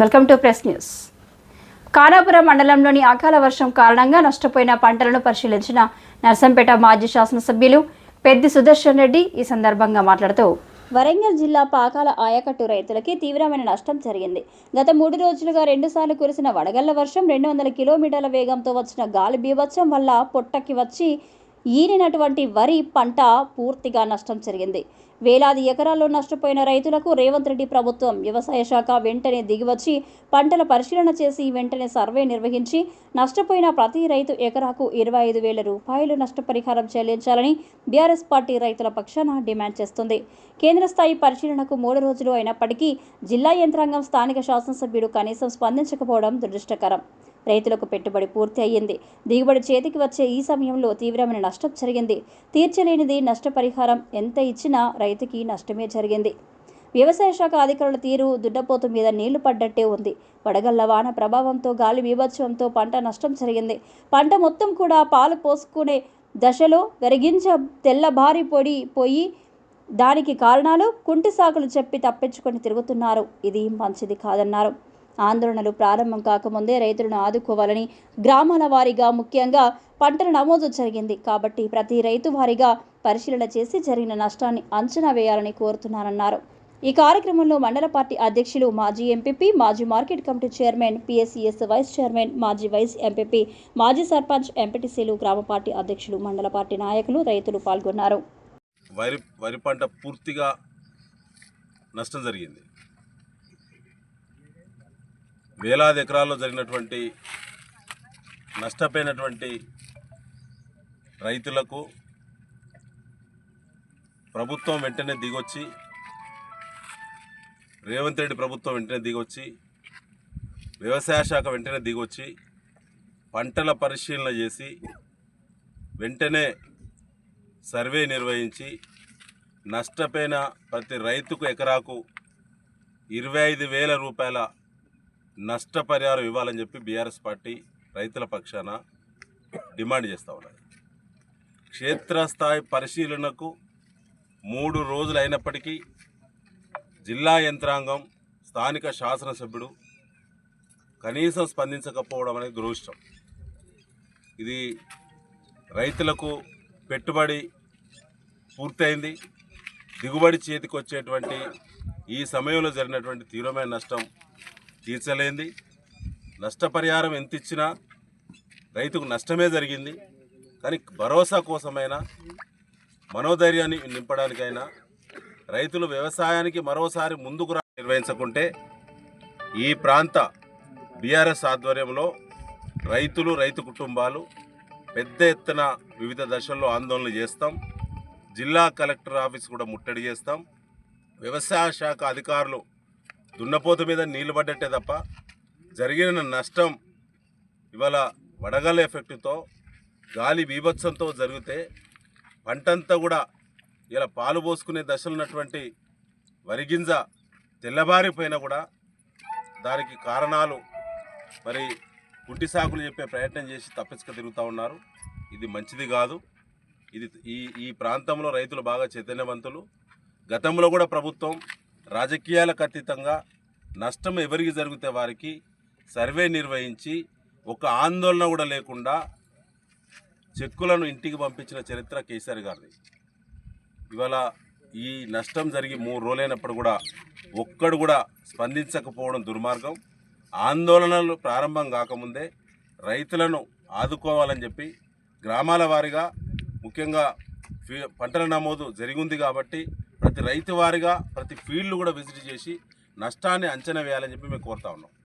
Welcome to press news. Kanapuram మండలంలోని అకాల వర్షం కారణంగా నష్టపోయిన పంటలను పరిశీలించిన నర్సంపేట మాజీ శాసనసభ్యులు పెద్ది సుదర్శన్ రెడ్డి ఈ సందర్భంగా మాట్లాడుతూ వరంగల్ జిల్లా పాకాల ఆయకట్టు రైతులకి తీవ్రమైన నష్టం జరిగింది. గత మూడు రోజులుగా రెండుసార్లు కురిసిన వడగళ్ళ వర్షం రెండు వందల కిలోమీటర్ల వేగంతో వచ్చిన గాలి బీభత్సం వల్ల పొట్టకి వచ్చి ఈనినటువంటి వరి పంట పూర్తిగా నష్టం జరిగింది. వేలాది ఎకరాల్లో నష్టపోయిన రైతులకు రేవంత్ రెడ్డి ప్రభుత్వం వ్యవసాయ శాఖ వెంటనే దిగివచ్చి పంటల పరిశీలన చేసి వెంటనే సర్వే నిర్వహించి నష్టపోయిన ప్రతి రైతు ఎకరాకు ఇరవై ఐదు వేల రూపాయలు నష్టపరిహారం చెల్లించాలని బీఆర్ఎస్ పార్టీ రైతుల పక్షాన డిమాండ్ చేస్తుంది. కేంద్ర స్థాయి పరిశీలనకు మూడు రోజులు అయినప్పటికీ జిల్లా యంత్రాంగం స్థానిక శాసనసభ్యుడు కనీసం స్పందించకపోవడం దురదృష్టకరం. రైతులకు పెట్టుబడి పూర్తి అయ్యింది. దిగుబడి చేతికి వచ్చే ఈ సమయంలో తీవ్రమైన నష్టం జరిగింది. తీర్చలేనిది నష్టపరిహారం ఎంత ఇచ్చినా రైతుకి నష్టమే జరిగింది. వ్యవసాయ శాఖ అధికారుల తీరు దుడ్డపోతు మీద నీళ్ళు పడ్డట్టే ఉంది. వడగళ్ళ వాన ప్రభావంతో గాలి బీభత్సవంతో పంట నష్టం జరిగింది. పంట మొత్తం కూడా పాలు పోసుకునే దశలో వెరిగించ తెల్లబారి పొడి పోయి దానికి కారణాలు కుంటి సాకులు చెప్పి తప్పించుకొని తిరుగుతున్నారు. ఇది మంచిది కాదన్నారు. ఆందోళనలు ప్రారంభం కాకముందే రైతులను ఆదుకోవాలని గ్రామాల వారీగా ముఖ్యంగా పంటల నమోదు జరిగింది. కాబట్టి ప్రతి రైతు వారీగా పరిశీలన చేసి జరిగిన నష్టాన్ని అంచనా వేయాలని కోరుతున్నారన్నారు ఈ కార్యక్రమంలో మండల పార్టీ అధ్యక్షులు మాజీ ఎంపీపీ మాజీ market committee chairman PSCS vice chairman మాజీ వైస్ ఎంపీపీ మాజీ సర్పంచ్ ఎంపీటీసీలు గ్రామ పార్టీ అధ్యక్షులు మండల పార్టీ నాయకులు రైతులు పాల్గొన్నారు. వరి వరి పంట పూర్తిగా నష్టం జరిగింది. వేలాది ఎకరాల్లో జరిగినటువంటి నష్టపోయినటువంటి రైతులకు ప్రభుత్వం వెంటనే దిగొచ్చి రేవంత్ రెడ్డి ప్రభుత్వం వెంటనే దిగొచ్చి వ్యవసాయ శాఖ వెంటనే దిగొచ్చి పంటల పరిశీలన చేసి వెంటనే సర్వే నిర్వహించి నష్టపోయిన ప్రతి రైతుకు ఎకరాకు ఇరవై ఐదు వేల రూపాయల నష్టపరిహారం ఇవ్వాలని చెప్పి బీఆర్ఎస్ పార్టీ రైతుల పక్షాన డిమాండ్ చేస్తూ ఉన్నది. క్షేత్రస్థాయి పరిశీలనకు మూడు రోజులు అయినప్పటికీ జిల్లా యంత్రాంగం స్థానిక శాసనసభ్యుడు కనీసం స్పందించకపోవడం అనేది దురదృష్టం. ఇది రైతులకు పెట్టుబడి పూర్తయింది. దిగుబడి చేతికి వచ్చేటువంటి ఈ సమయంలో జరిగినటువంటి తీవ్రమైన నష్టం తీర్చలేంది. నష్టపరిహారం ఎంత ఇచ్చినా రైతుకు నష్టమే జరిగింది. కానీ భరోసా కోసమైనా మనోధైర్యాన్ని నింపడానికైనా రైతులు వ్యవసాయానికి మరోసారి ముందుకు రా నిర్వహించకుంటే ఈ ప్రాంత బీఆర్ఎస్ ఆధ్వర్యంలో రైతులు రైతు కుటుంబాలు పెద్ద ఎత్తున వివిధ దశల్లో ఆందోళనలు చేస్తాం. జిల్లా కలెక్టర్ ఆఫీస్ కూడా ముట్టడి చేస్తాం. వ్యవసాయ శాఖ అధికారులు దున్నపోత మీద నీళ్ళు పడ్డట్టే తప్ప జరిగిన నష్టం ఇవాళ వడగల ఎఫెక్ట్తో గాలి బీభత్సంతో జరిగితే పంటంతా కూడా ఇలా పాలు పోసుకునే దశలు ఉన్నటువంటి వరిగింజ తెల్లబారిపోయినా కూడా దానికి కారణాలు మరి కుంటి సాకులు చెప్పే ప్రయత్నం చేసి తప్పించక తిరుగుతూ ఉన్నారు. ఇది మంచిది కాదు. ఇది ఈ ఈ ప్రాంతంలో రైతులు బాగా చైతన్యవంతులు. గతంలో కూడా ప్రభుత్వం రాజకీయాలకు అతీతంగా నష్టం ఎవరికి జరిగితే వారికి సర్వే నిర్వహించి ఒక ఆందోళన కూడా లేకుండా చెక్కులను ఇంటికి పంపించిన చరిత్ర కేసీఆర్ గారిది. ఇవాళ ఈ నష్టం జరిగి మూడు రోజులైనప్పుడు కూడా ఒక్కడు కూడా స్పందించకపోవడం దుర్మార్గం. ఆందోళనలు ప్రారంభం కాకముందే రైతులను ఆదుకోవాలని చెప్పి గ్రామాల వారీగా ముఖ్యంగా ఫీ- పంటల నమోదు జరిగింది కాబట్టి ప్రతి రైతు వారిగా ప్రతి ఫీల్డ్ కూడా విజిట్ చేసి నష్టాన్ని అంచనా వేయాలని చెప్పి మేము కోరుతా ఉన్నాం.